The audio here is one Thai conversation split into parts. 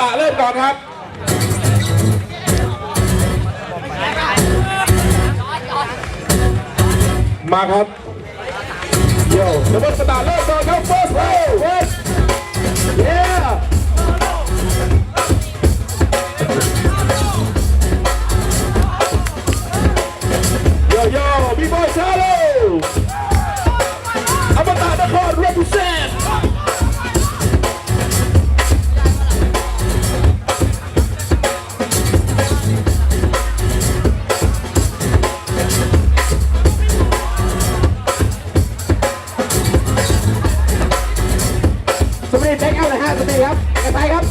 ตะเริ่มก่อนครับมาครับเดี๋ยวสมบัติสตาร์เริ่มก่อนครับ first round ดิครับไปไปครับ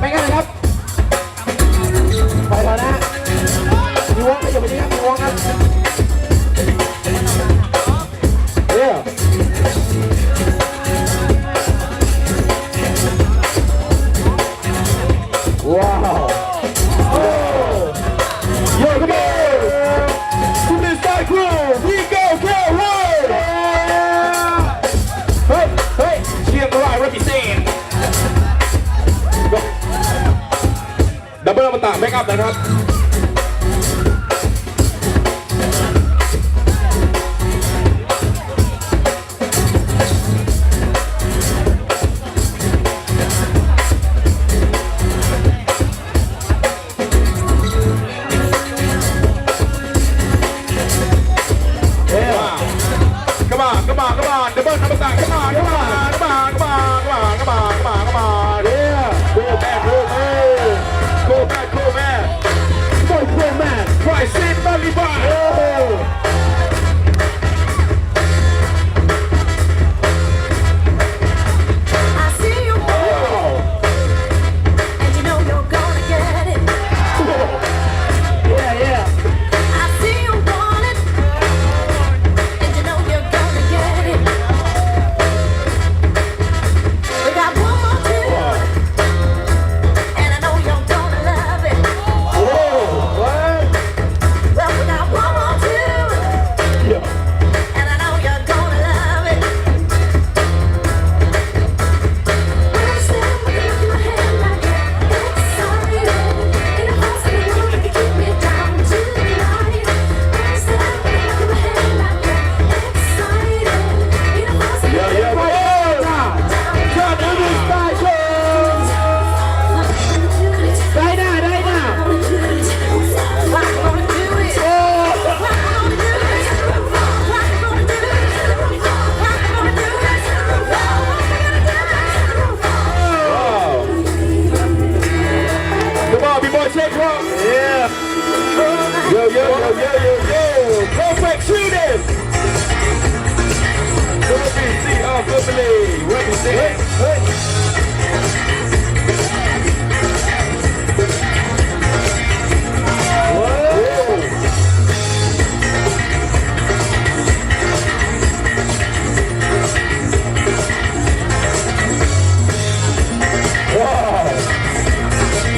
ไปกันเลยครับ ไปต่อนะมีวงไปอยู่ไปดีครับมีวงครับ cover up.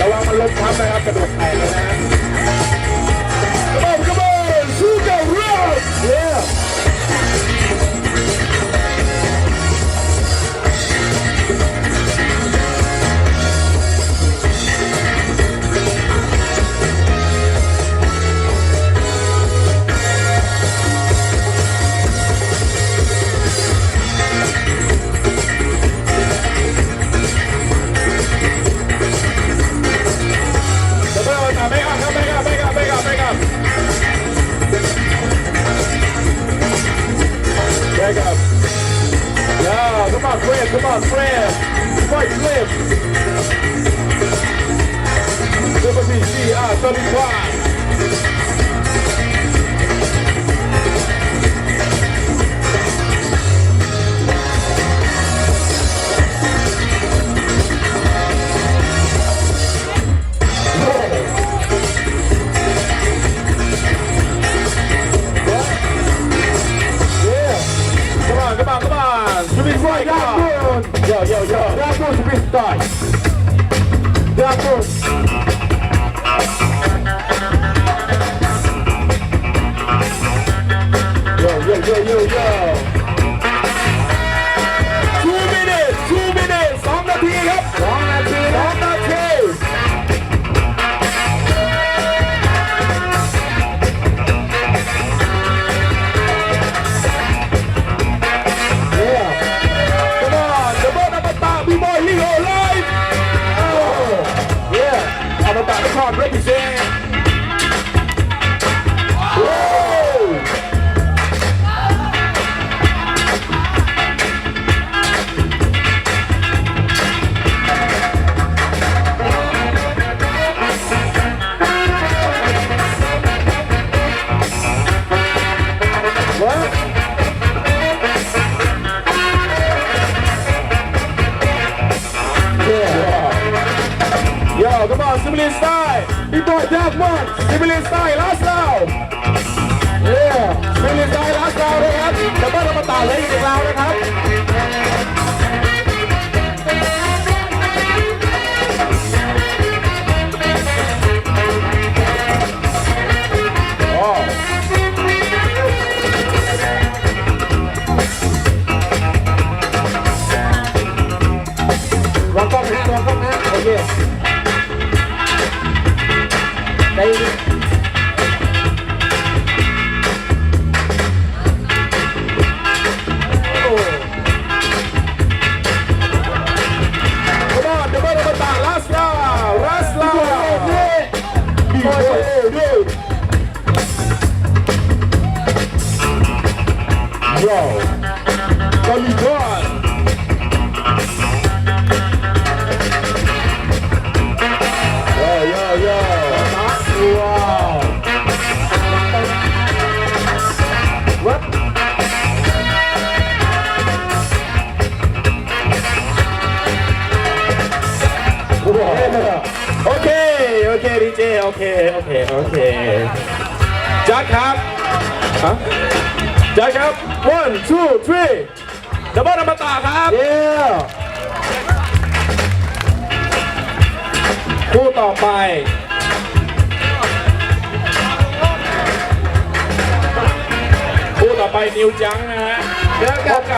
ระวังมันล้มทับนะครับกระดูกแตกเลยนะ on, Graham, come on, Graham. Mike Lim. Liberty To be right now. Yo, yo, yo. That was freestyle. That was. ลินสไตล์อีบอยแจ็คมันซิบิลินสไตล์ลาสลาวเย้ซิบิลินสไตล์ลาสลาวนะครับดับเบิลอมตะเลยอีกหนึ่งราวนะครับ โอเค โอเคดีเจโอเค โอเค โอเคจัดครับฮะจัดครับ one two three ดับเบิลอมตะครับเย้คู่ต่อไปคู่ต่อไปนิวจังนะฮะเจอกับ